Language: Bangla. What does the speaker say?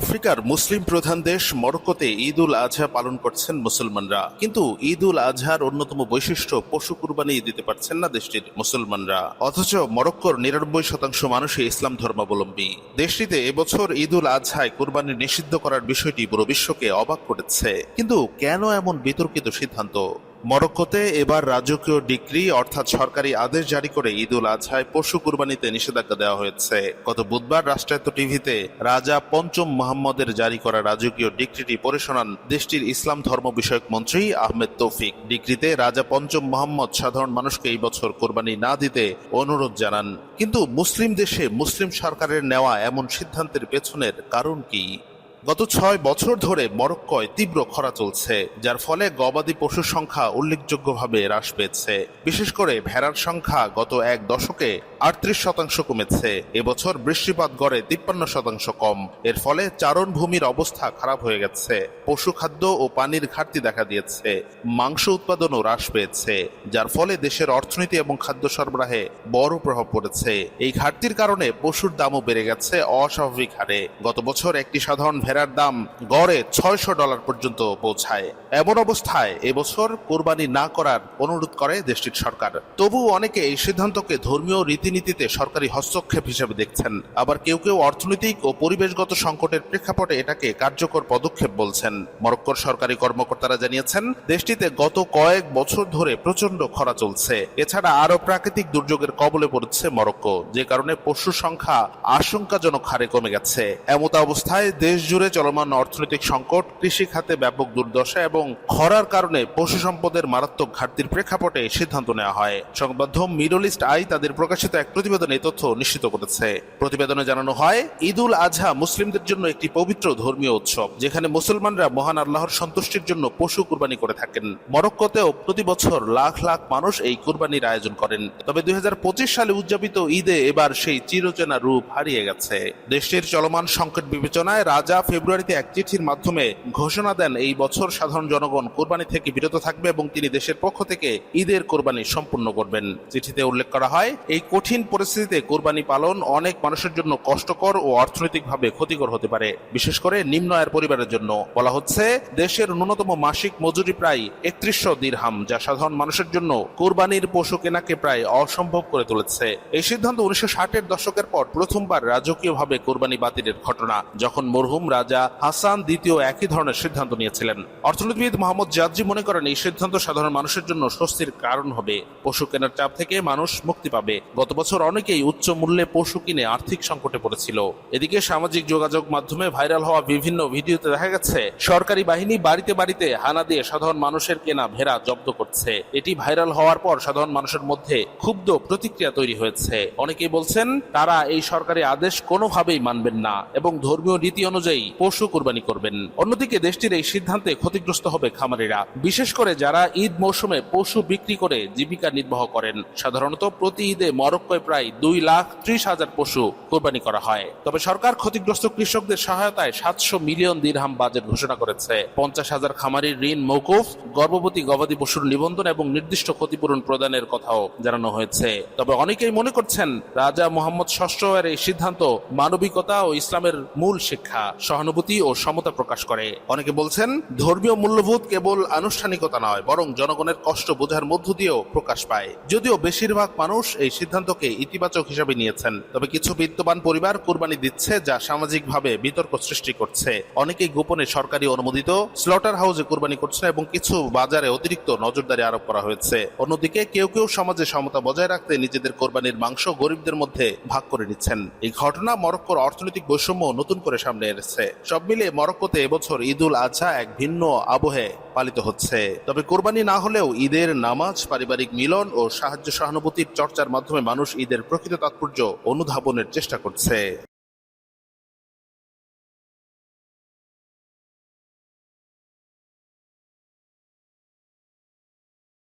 আফ্রিকার মুসলিম প্রধান দেশ মরক্কোতে ঈদ উল আজহা পালন করছেন মুসলমানরা। কিন্তু ঈদ উল আজহার অন্যতম বৈশিষ্ট্য পশু কুরবানি দিতে পারছেন না দেশটির মুসলমানরা। অথচ মরক্কোর নিরানব্বই শতাংশ মানুষই ইসলাম ধর্মাবলম্বী। দেশটিতে এবছর ঈদ উল আজহায় কুরবানি নিষিদ্ধ করার বিষয়টি পুরো বিশ্বকে অবাক করেছে। কিন্তু কেন এমন বিতর্কিত সিদ্ধান্ত? মরক্কোতে এবার রাজকীয় ডিক্রি অর্থাৎ সরকারি আদেশ জারি করে ঈদ উল আজহায় পশু কুরবানিতে নিষেধাজ্ঞা দেওয়া হয়েছে। গত বুধবার রাষ্ট্রায়ত্ত টিভিতে রাজা পঞ্চম মোহাম্মদের জারি করা রাজকীয় ডিক্রিটি পড়ে শোনান দেশটির ইসলাম ধর্ম বিষয়ক মন্ত্রী আহমেদ তৌফিক। ডিক্রিতে রাজা পঞ্চম মোহাম্মদ সাধারণ মানুষকে এই বছর কোরবানি না দিতে অনুরোধ জানান। কিন্তু মুসলিম দেশে মুসলিম সরকারের নেওয়া এমন সিদ্ধান্তের পেছনের কারণ কি? গত ছয় বছর ধরে মরক্কোয় তীব্র খরা চলছে, যার ফলে গবাদি পশুর সংখ্যা উল্লেখযোগ্যভাবে হ্রাস পেয়েছে। বিশেষ করে ভেড়ার সংখ্যা গত এক দশকে আটত্রিশ শতাংশ কমেছে, এবছর বৃষ্টিপাত গড়ে তিপ্পান্ন শতাংশ কম। এর ফলে চারণ ভূমির অবস্থা খারাপ হয়ে গেছে। পশু খাদ্য ও পানির ঘাটতি দেখা দিয়েছে, মাংস উৎপাদনও হ্রাস পেয়েছে, যার ফলে দেশের অর্থনীতি এবং খাদ্য সরবরাহে বড় প্রভাব পড়েছে। এই ঘাটতির কারণে পশুর দামও বেড়ে গেছে অস্বাভাবিক হারে। গত বছর একটি সাধারণ ভেড়ার দাম গড়ে ছয়শো ডলার পর্যন্ত পৌঁছায়। এমন অবস্থায় এবছর কোরবানি না করার অনুরোধ করে দেশটির সরকার। তবুও অনেকে এই সিদ্ধান্তকে ধর্মীয় রীতিনীতিতে সরকারি হস্তক্ষেপ হিসেবে দেখছেন। আবার কেউ কেউ অর্থনৈতিক ও পরিবেশগত সংকটের প্রেক্ষাপটে এটাকে কার্যকর পদক্ষেপ বলছেন। মরক্কোর সরকারি কর্মকর্তারা জানিয়েছেন, দেশটিতে গত কয়েক বছর ধরে প্রচণ্ড খরা চলছে। এছাড়া আরও প্রাকৃতিক দুর্যোগের কবলে পড়েছে মরক্কো, যে কারণে পশু সংখ্যা আশঙ্কাজনক হারে কমে গেছে। এমতা অবস্থায় দেশ জুড়ে চলমান অর্থনৈতিক সংকট, কৃষি খাতে ব্যাপক দুর্দশা এবং খরার কারণে পশু সম্পদের মারাত্মক ঘাটতির প্রেক্ষাপটে সিদ্ধান্ত নেওয়া হয়। সংবাদ মাধ্যম মিডল ইস্ট আই তাদের প্রকাশিত এক প্রতিবেদনে তথ্য নিশ্চিত করেছে। প্রতিবেদনে জানানো হয়, ঈদ উল আজহা মুসলিমদের জন্য একটি পবিত্র ধর্মীয় উৎসব, যেখানে মুসলমানরা মহান আল্লাহর সন্তুষ্টির জন্য পশু কুরবানি করে থাকেন। মরক্কোতেও প্রতি বছর লাখ লাখ মানুষ এই কুরবানির আয়োজন করেন। তবে দুই হাজার পঁচিশ সালে উদযাপিত ঈদে এবার সেই চিরচেনা রূপ হারিয়ে গেছে। দেশটির চলমান সংকট বিবেচনায় রাজা ফেব্রুয়ারিতে এক চিঠির মাধ্যমে ঘোষণা দেন, এই বছর সাধারণ জনগণ কোরবানি থেকে বিরত থাকবে এবং তিনি দেশের পক্ষ থেকে ঈদের কোরবানি সম্পূর্ণ করবেন। চিঠিতে উল্লেখ করা হয়, এই কঠিন পরিস্থিতিতে কোরবানি পালন অনেক মানুষের জন্য কষ্টকর ও অর্থনৈতিকভাবে ক্ষতিকর হতে পারে। বিশেষ করে নিম্ন আয়ের পরিবারের জন্য। বলা হচ্ছে, দেশের ন্যূনতম মাসিক মজুরি প্রায় একত্রিশশো দিরহাম, যা সাধারণ মানুষের জন্য কোরবানির পশু কেনাকে প্রায় অসম্ভব করে তুলেছে। এই সিদ্ধান্ত উনিশশো ষাটের দশকের পর প্রথমবার রাজকীয়ভাবে কোরবানি বাতিলের ঘটনা, যখন মরহুম রাজা হাসান দ্বিতীয় একই ধরনের সিদ্ধান্ত নিয়েছিলেন। অর্থনীতিবিদ মোহাম্মদ জাদ্জি মনে করেন, এই সিদ্ধান্ত সাধারণ মানুষের জন্য স্বস্তির কারণ হবে। পশু কেনার চাপ থেকে মানুষ মুক্তি পাবে। গত বছর অনেকেই উচ্চ মূল্যে পশু কিনে আর্থিক সংকটে পড়েছিল। এদিকে সামাজিক যোগাযোগ মাধ্যমে ভাইরাল হওয়া বিভিন্ন ভিডিওতে দেখা গেছে, সরকারি বাহিনী বাড়িতে বাড়িতে হানা দিয়ে সাধারণ মানুষের কেনা ভেড়া জব্দ করছে। এটি ভাইরাল হওয়ার পর সাধারণ মানুষের মধ্যে ক্ষুব্ধ প্রতিক্রিয়া তৈরি হয়েছে। অনেকেই বলছেন, তারা এই সরকারি আদেশ কোনোভাবেই মানবেন না এবং ধর্মীয় নীতি অনুযায়ী পশু কোরবানি করবেন। অন্যদিকে দেশটির এই সিদ্ধান্তে ক্ষতিগ্রস্ত হবে খামারিরা, বিশেষ করে যারা ঈদ মৌসুমে পশু বিক্রি করে জীবিকা নির্বাহ করেন। সাধারণত প্রতি ঈদে মরক্কোয় প্রায় দুই লাখ ত্রিশ হাজার পশু কোরবানি করা হয়। তবে সরকার ক্ষতিগ্রস্ত কৃষকদের সহায়তায় সাতশো মিলিয়ন দিরহাম বাজেট ঘোষণা করেছে। পঞ্চাশ হাজার খামারির ঋণ মৌকুফ গর্ভবতী গবাদি পশুর নিবন্ধন এবং নির্দিষ্ট ক্ষতিপূরণ প্রদানের কথাও জানানো হয়েছে। তবে অনেকেই মনে করছেন, রাজা মোহাম্মদ ষষ্ঠ এর এই সিদ্ধান্ত মানবিকতা ও ইসলামের মূল শিক্ষা। সহানুভূতি ও সমতা প্রকাশ করে। অনেকে বলছেন, ধর্মীয় মূল্যবোধ কেবল আনুষ্ঠানিকতা নয়, বরং জনগণের কষ্ট বোঝার মধ্য দিয়েও প্রকাশ পায়। যদিও বেশিরভাগ মানুষ এই সিদ্ধান্তকে ইতিবাচক হিসাবে নিয়েছেন, তবে কিছু বিত্তবান পরিবার কোরবানি দিচ্ছে যা সামাজিকভাবে বিতর্ক সৃষ্টি করছে। অনেকেই গোপনে সরকারি অনুমোদিত স্লটার হাউসে কোরবানি করছে এবং কিছু বাজারে অতিরিক্ত নজরদারি আরোপ করা হয়েছে। অন্যদিকে কেউ কেউ সমাজে সমতা বজায় রাখতে নিজেদের কোরবানির মাংস গরিবদের মধ্যে ভাগ করে নিচ্ছেন। এই ঘটনা মরক্কোর অর্থনৈতিক বৈষম্য নতুন করে সামনে এনেছে। সব মিলে মরক্কোতে এবছর ঈদ উল আজহা এক ভিন্ন আবহে পালিত হচ্ছে। তবে কোরবানি না হলেও ঈদের নামাজ, পারিবারিক মিলন ও সাহায্য সহানুভূতির চর্চার মাধ্যমে মানুষ ঈদের প্রকৃত তাৎপর্য অনুধাবনের চেষ্টা করছে।